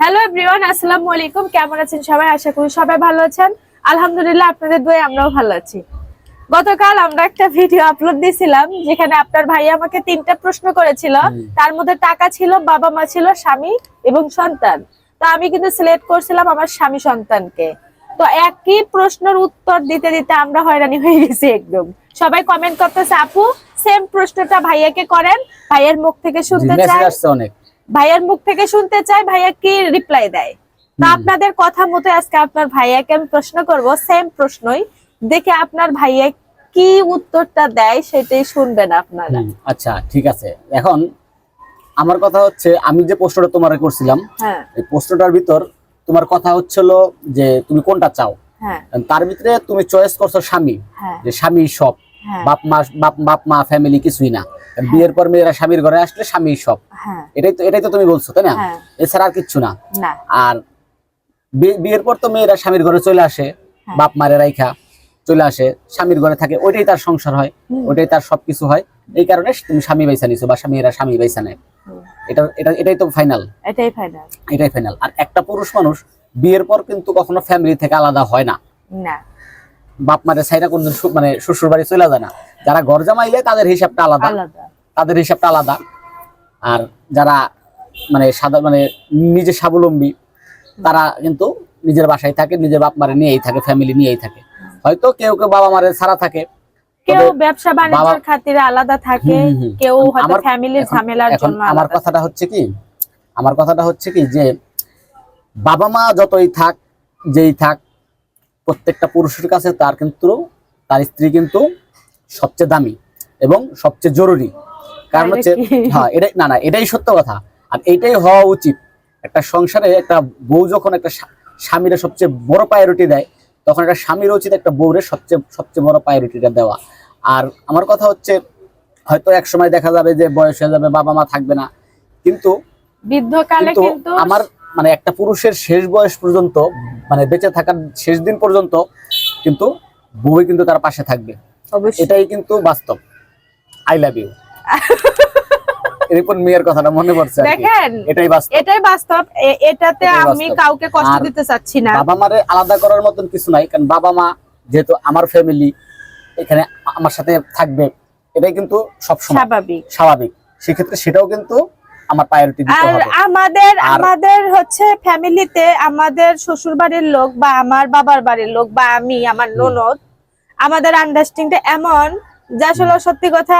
Hello everyone আসসালামু আলাইকুম। কেমন আছেন সবাই? আশা করি সবাই ভালো আছেন। আলহামদুলিল্লাহ আপনাদের দোয়ে আমরাও ভালো আছি। গতকাল আমরা একটা ভিডিও আপলোড দিয়েছিলাম যেখানে আপনার ভাই আমাকে তিনটা প্রশ্ন করেছিল। তার মধ্যে টাকা ছিল বাবা মা ছিল স্বামী এবং সন্তান। তো আমি কিন্তু সিলেক্ট করছিলাম আমার স্বামী সন্তানকে। তো একই প্রশ্নের উত্তর দিতে দিতে আমরা হয়রানি হয়ে গেছি একদম। সবাই কমেন্ট করতেছে আপু সেম প্রশ্নটা ভাইয়াকে করেন। ভাইয়ের মুখ থেকে শুনতে মেসেজ চাই। আসছে অনেক। ভাইয়ার মুখ থেকে শুনতে চাই ভাইয়া কি রিপ্লাই দেয়? তো আপনাদের কথা মতো আজকে আপনার ভাইয়াকে আমি প্রশ্ন করব সেম প্রশ্নই। দেখে আপনার ভাইয়া কি উত্তরটা দেয় সেটাই শুনবেন আপনারা। আচ্ছা ঠিক আছে। এখন আমার কথা হচ্ছে আমি যে প্রশ্নটা তোমার করছিলাম হ্যাঁ। এই প্রশ্নটার ভিতর তোমার কথা হচ্ছিল যে তুমি কোনটা চাও? হ্যাঁ। তার ভিতরে তুমি চয়েস করছ স্বামী। হ্যাঁ। যে স্বামী সব বাপ মা বাপ বাপ মা ফ্যামিলি কিছুই না। বিয়ের পর মেয়েরা স্বামীর ঘরে আসলে স্বামী সব। হ্যাঁ। এটাই তো এটাই তো তুমি বলছো তাই না? হ্যাঁ। এছাড়া আর কিচ্ছু না। আর বিয়ের পর তো মেয়েরা স্বামীর ঘরে চলে আসে হ্যাঁ। বাপ মারে রাইখা চলে আসে স্বামীর ঘরে থাকে ওইটাই তার সংসার হয় ওইটাই তার সবকিছু হয়। এই কারণে তুমি স্বামী বাইসা নিছো বা স্বামীরা স্বামী বাইসা নেয়। এটা এটা এটাই তো ফাইনাল এটাই ফাইনাল এটাই ফাইনাল আর একটা পুরুষ মানুষ বিয়ের পর কিন্তু কখনো ফ্যামিলি থেকে আলাদা হয় না। না। বাপ মারে সাইরা কোনদিন মানে শ্বশুর বাড়ি চলে যায় না। যারা ঘর জামাইলে তাদের হিসাবটা আলাদা। আলাদা। তাদের হিসাবটা আলাদা। আর যারা মানে সাদা মানে নিজে স্বাবলম্বী তারা কিন্তু নিজের বাসায় থাকে নিজের বাপ মারে নিয়েই থাকে ফ্যামিলি নিয়েই থাকে। হয়তো কেউ কেউ বাবা মারে ছাড়া থাকে কেউ ব্যবসা বাণিজ্যের বাবা- খাতিরে আলাদা থাকে হুম, হুম, হুম। কেউ হয়তো আমার- ফ্যামিলির ঝামেলার জন্য আমার কথাটা হচ্ছে কি আমার কথাটা হচ্ছে কি যে বাবা মা যতই থাক যেই থাক প্রত্যেকটা পুরুষের কাছে তার কিন্তু তার স্ত্রী কিন্তু সবচেয়ে দামি এবং সবচেয়ে জরুরি। কারণ হচ্ছে হ্যাঁ এটাই না না এটাই সত্য কথা। আর এটাই হওয়া উচিত। একটা সংসারে একটা বউ যখন একটা স্বা- স্বামীরে সবচেয়ে বড় প্রায়োরিটি দেয় তখন একটা স্বামীর উচিত একটা বউরের সবচেয়ে সবচেয়ে বড় প্রায়োরিটিটা দেওয়া। আর আমার কথা হচ্ছে হয়তো এক সময় দেখা যাবে যে বয়স হয়ে যাবে বাবা মা থাকবে না। কিন্তু বৃদ্ধকালে কিন্তু আমার মানে একটা পুরুষের শেষ বয়স পর্যন্ত মানে বেঁচে থাকার শেষ দিন পর্যন্ত কিন্তু বউই কিন্তু তার পাশে থাকবে। অবশ্যই। এটাই কিন্তু বাস্তব। আই লাভ ইউ এরপর মেয়ের কথাটা মনে পড়ছে দেখেন এটাই বাস্তব। এটাই বাস্তব। এটাতে আমি কাউকে কষ্ট দিতে চাচ্ছি না। বাবা মারে আলাদা করার মতন কিছু নাই কারণ বাবা মা যেহেতু আমার ফ্যামিলি এখানে আমার সাথে থাকবে এটাই কিন্তু সবসময় স্বাভাবিক। স্বাভাবিক। সেক্ষেত্রে সেটাও কিন্তু আমার প্রায়োরিটি দিতে হবে। আমাদের আমাদের হচ্ছে ফ্যামিলিতে আমাদের শ্বশুর বাড়ির লোক বা আমার বাবার বাড়ির লোক বা আমি আমার ননদ আমাদের আন্ডারস্ট্যান্ডিংটা এমন যা আসলে সত্যি কথা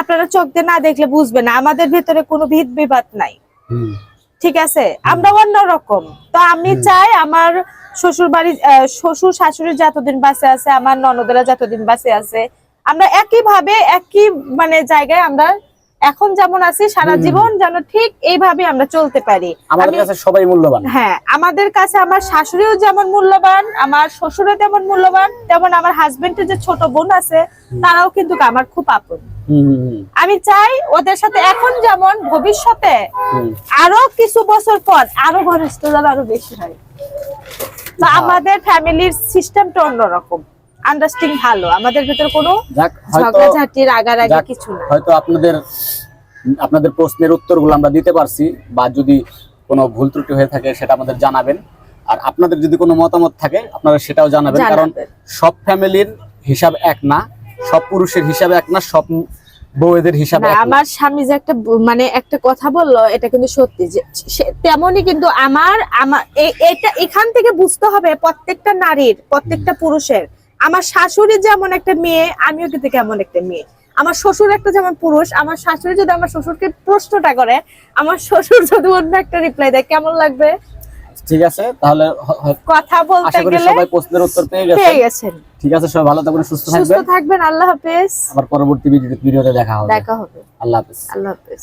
আপনারা চোখ দিয়ে না দেখলে বুঝবে না। আমাদের ভিতরে কোনো ভিত বিবাদ নাই। ঠিক আছে? আমরা অন্যরকম তো আমি চাই আমার শ্বশুর বাড়ি শ্বশুর শাশুড়ি যতদিন বাসে আছে আমার ননদেরা যতদিন বাসে আছে আমরা একই ভাবে একই মানে জায়গায় আমরা এখন যেমন আছি সারা জীবন যেন ঠিক এইভাবে আমরা চলতে পারি। আমাদের কাছে সবাই মূল্যবান। হ্যাঁ আমাদের কাছে আমার শাশুড়িও যেমন মূল্যবান আমার শ্বশুরও তেমন মূল্যবান তেমন আমার হাজবেন্ডের যে ছোট বোন আছে তারাও কিন্তু আমার খুব আপন। আমি চাই ওদের সাথে এখন যেমন ভবিষ্যতে আরও কিছু বছর পর আরও ঘনিষ্ঠতা আরও বেশি হয়। তো হ্যাঁ। আমাদের ফ্যামিলির সিস্টেমটা অন্যরকম। আন্ডারস্ট্যান্ডিং ভালো। আমাদের ভিতরে কোনো ঝগড়াঝাটি রাগারাগি কিছু না। হয়তো আপনাদের আপনাদের প্রশ্নের উত্তরগুলো আমরা দিতে পারছি বা যদি কোনো ভুল ত্রুটি হয়ে থাকে সেটা আমাদের জানাবেন। আর আপনাদের যদি কোনো মতামত থাকে আপনারা সেটাও জানাবেন। কারণ সব ফ্যামিলির হিসাব এক না সব পুরুষের হিসাব এক না সব বউয়েদের হিসাব আমার স্বামী যে একটা মানে একটা কথা বলল এটা কিন্তু সত্যি যে তেমনই কিন্তু আমার আমার এটা এখান থেকে বুঝতে হবে প্রত্যেকটা নারীর প্রত্যেকটা পুরুষের। আমার শাশুড়ি যেমন একটা মেয়ে আমিও কিন্তু কেমন একটা মেয়ে। আমার শ্বশুর একটা যেমন পুরুষ আমার শাশুড়ি যদি আমার শ্বশুরকে প্রশ্নটা করে আমার শ্বশুর যদি অন্য একটা রিপ্লাই দেয় কেমন লাগবে? ঠিক আছে তাহলে কথা বলতে গেলে সবাই প্রশ্নের উত্তর পেয়ে পেয়ে গেছেন। গেছেন ঠিক আছে সবাই ভালো থাকবেন সুস্থ থাকবেন। সুস্থ থাকবেন আল্লাহ হাফেজ। আবার পরবর্তী ভিডিও- ভিডিওতে দেখা হবে। দেখা হবে। আল্লাহ হাফেজ। আল্লাহ হাফেজ।